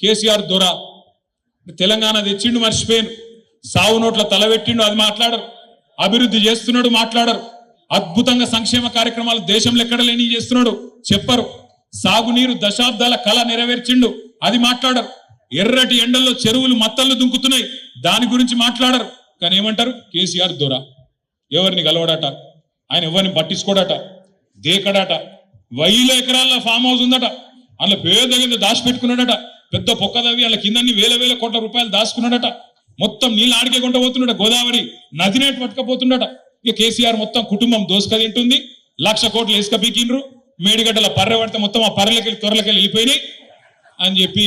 కేసీఆర్ దొర. తెలంగాణ తెచ్చిండు మర్చిపోయాను. సావు నోట్ల తలబెట్టిండు అది మాట్లాడరు. అభివృద్ధి చేస్తున్నాడు మాట్లాడరు. అద్భుతంగా సంక్షేమ కార్యక్రమాలు దేశంలో ఎక్కడ లేని చేస్తున్నాడు చెప్పరు. సాగునీరు దశాబ్దాల కళ నెరవేర్చిండు అది మాట్లాడరు. ఎర్రటి ఎండల్లో చెరువులు మత్తళ్ళు దుంకుతున్నాయి దాని గురించి మాట్లాడరు. కానీ ఏమంటారు? కేసీఆర్ దొర. ఎవరిని గలవడట? ఆయన ఎవరిని పట్టించుకోడట? దేకడట? వైల ఎకరాల ఫామ్ హౌస్ ఉందట. అందులో పేద కింద దాచిపెట్టుకున్నాడట. పెద్ద పొక్కదవి వాళ్ళ అందులో కిందన్ని వేల వేల కోట్ల రూపాయలు దాచుకున్నాడట. మొత్తం నీళ్ళు ఆడికే కొంట పోతున్నాడట గోదావరి నదినేటి పట్టుకపోతున్నాడట ఇక కేసీఆర్ మొత్తం కుటుంబం దోసుక తింటుంది లక్ష కోట్లు ఇసుక పీకిండ్రు మేడిగడ్డల పర్రె పడితే మొత్తం ఆ పర్రెలకెళ్ళి త్వరలకెళ్ళి వెళ్ళిపోయినాయి అని చెప్పి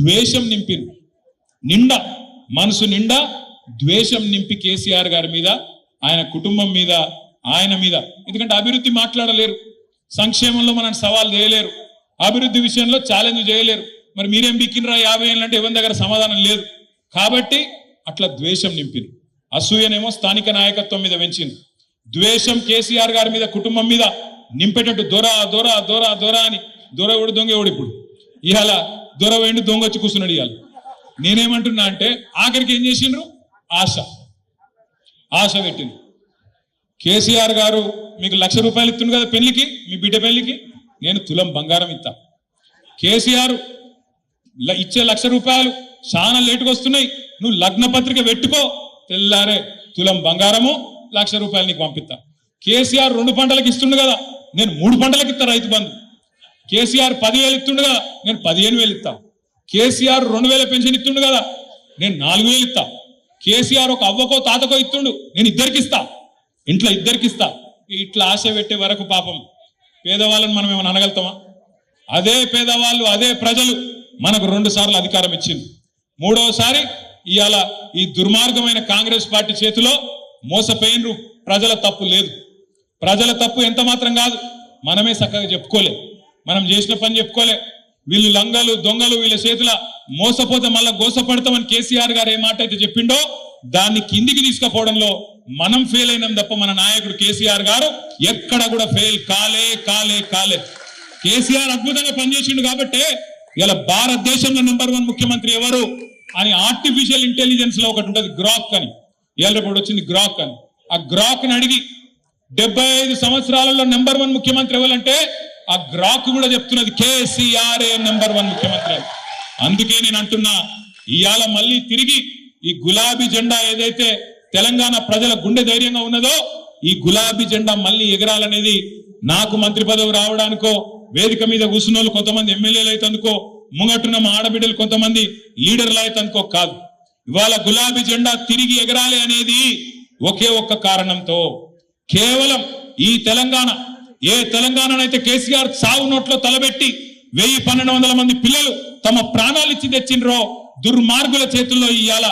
ద్వేషం నింపింది నిండా మనసు నిండా ద్వేషం నింపి కేసీఆర్ గారి మీద ఆయన కుటుంబం మీద ఆయన మీద. ఎందుకంటే అభివృద్ధి మాట్లాడలేరు సంక్షేమంలో మనం సవాల్ చేయలేరు అభివృద్ధి విషయంలో ఛాలెంజ్ చేయలేరు. మరి మీరేం బిక్కినరా యాభై ఏళ్ళు అంటే ఎవరి దగ్గర సమాధానం లేదు. కాబట్టి అట్లా ద్వేషం నింపింది అసూయనేమో స్థానిక నాయకత్వం మీద పెంచింది. ద్వేషం కేసీఆర్ గారి మీద కుటుంబం మీద నింపేటట్టు దొర దొర దొర దొర అని దొర ఎవడు దొంగ ఎవడు ఇప్పుడు? ఇవాళ దొర వేండి దొంగ వచ్చి కూర్చున్నాడు ఇవాళ. నేనేమంటున్నా అంటే ఆఖరికి ఏం చేసిండ్రు? ఆశ. ఆశ పెట్టింది కేసీఆర్ గారు మీకు లక్ష రూపాయలు ఇస్తుంది కదా పెళ్ళికి? మీ బిడ్డ పెళ్ళికి? నేను తులం బంగారం ఇస్తా కేసీఆర్ ఇచ్చే లక్ష రూపాయలు చాలా లేటుగా వస్తున్నాయి. నువ్వు లగ్న పత్రిక పెట్టుకో. తెల్లారే తులం బంగారము లక్ష రూపాయలు నీకు పంపిస్తా. కేసీఆర్ రెండు పంటలకు ఇస్తుండు కదా నేను మూడు పంటలకు ఇస్తా రైతు బంధు. కేసీఆర్ పదివేలు ఇస్తుండు కదా నేను పదిహేను వేలు ఇస్తా. కేసీఆర్ రెండు వేల పెన్షన్ ఇస్తుండు కదా నేను నాలుగు వేలు ఇస్తా. కేసీఆర్ ఒక అవ్వకో తాతకో ఇస్తుండు నేను ఇద్దరికి ఇస్తా. ఇంట్లో ఇద్దరికి ఇస్తా. ఇట్లా ఆశ పెట్టే వరకు పాపం. పేదవాళ్ళని మనం ఏమైనా అనగలుగుతామా? అదే పేదవాళ్ళు అదే ప్రజలు మనకు రెండు సార్లు అధికారం ఇచ్చింది. మూడవసారి ఇవాళ ఈ దుర్మార్గమైన కాంగ్రెస్ పార్టీ చేతిలో మోసపోయినరు. ప్రజల తప్పు లేదు. ప్రజల తప్పు ఎంత మాత్రం కాదు మనమే చక్కగా చెప్పుకోలే. మనం చేసిన పని చెప్పుకోలే. వీళ్ళు లంగలు దొంగలు వీళ్ళ చేతుల మోసపోతే మళ్ళీ గోసపడతామని కేసీఆర్ గారు ఏ మాట అయితే చెప్పిండో దాన్ని కిందికి తీసుకుపోవడంలో మనం ఫెయిల్ అయినాం తప్ప మన నాయకుడు కేసీఆర్ గారు ఎక్కడ కూడా ఫెయిల్ కాలే కాలే కాలే. కేసీఆర్ అద్భుతంగా పనిచేసిండు కాబట్టే ఇలా భారతదేశంలో నెంబర్ వన్ ముఖ్యమంత్రి ఎవరు అని ఆర్టిఫిషియల్ ఇంటెలిజెన్స్లో ఒకటి ఉంటుంది గ్రాక్ అని. ఇవాళ రేపు వచ్చింది గ్రాక్ అని. ఆ గ్రాక్ని అడిగి డెబ్బై ఐదు సంవత్సరాలలో నెంబర్ వన్ ముఖ్యమంత్రి ఎవరంటే ఆ గ్రాక్ కూడా చెప్తున్నది కేసీఆర్ నెంబర్ వన్ ముఖ్యమంత్రి అందుకే నేను అంటున్నా ఇవాళ మళ్ళీ తిరిగి ఈ గులాబీ జెండా ఏదైతే తెలంగాణ ప్రజల గుండె ధైర్యంగా ఉన్నదో ఈ గులాబీ జెండా మళ్ళీ ఎగరాలనేది నాకు మంత్రి పదవి రావడానికో వేదిక మీద కూర్చున్న కొంతమంది ఎమ్మెల్యేలు అయితే అనుకో ముంగట్టున్న మా ఆడబిడ్డలు కొంతమంది లీడర్లు అయితే అనుకో కాదు. ఇవాళ గులాబీ జెండా తిరిగి ఎగరాలి అనేది ఒకే ఒక్క కారణంతో కేవలం ఈ తెలంగాణ ఏ తెలంగాణనైతే కేసీఆర్ సాగు నోట్లో తలబెట్టి వెయ్యి పన్నెండు వందల మంది పిల్లలు తమ ప్రాణాలు ఇచ్చి తెచ్చిండ్రో దుర్మార్గుల చేతుల్లో ఇవాళ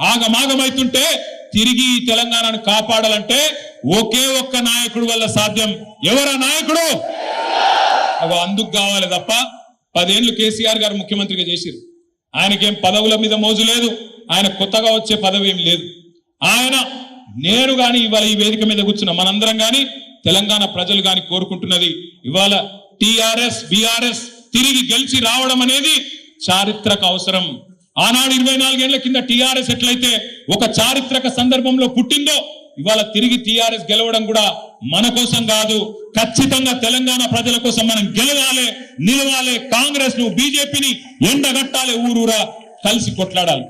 ఆగమాగమైతుంటే తిరిగి ఈ తెలంగాణను కాపాడాలంటే ఒకే ఒక్క నాయకుడు వల్ల సాధ్యం. ఎవరా నాయకుడు? ఒక అందుకు కావాలి తప్ప పదేళ్ళు కేసీఆర్ గారు ముఖ్యమంత్రిగా చేసిరు ఆయనకేం పదవుల మీద మోజు లేదు ఆయన కొత్తగా వచ్చే పదవి ఏం లేదు. ఆయన నేను కానీ ఇవాళ ఈ వేదిక మీద కూర్చున్న మనందరం కానీ తెలంగాణ ప్రజలు గాని కోరుకుంటున్నది ఇవాళ టిఆర్ఎస్ బిఆర్ఎస్ తిరిగి గెలిచి రావడం అనేది చారిత్రక అవసరం. ఆనాడు ఇరవై నాలుగేళ్ళ కింద టిఆర్ఎస్ ఎట్లయితే ఒక చారిత్రక సందర్భంలో పుట్టిందో ఇవాళ తిరిగి టిఆర్ఎస్ గెలవడం కూడా మన కోసం కాదు ఖచ్చితంగా తెలంగాణ ప్రజల కోసం మనం గెలవాలి నిలవాలి. కాంగ్రెస్ను బీజేపీని ఎండగట్టాలి ఊరూరా. కలిసి కొట్లాడాలి.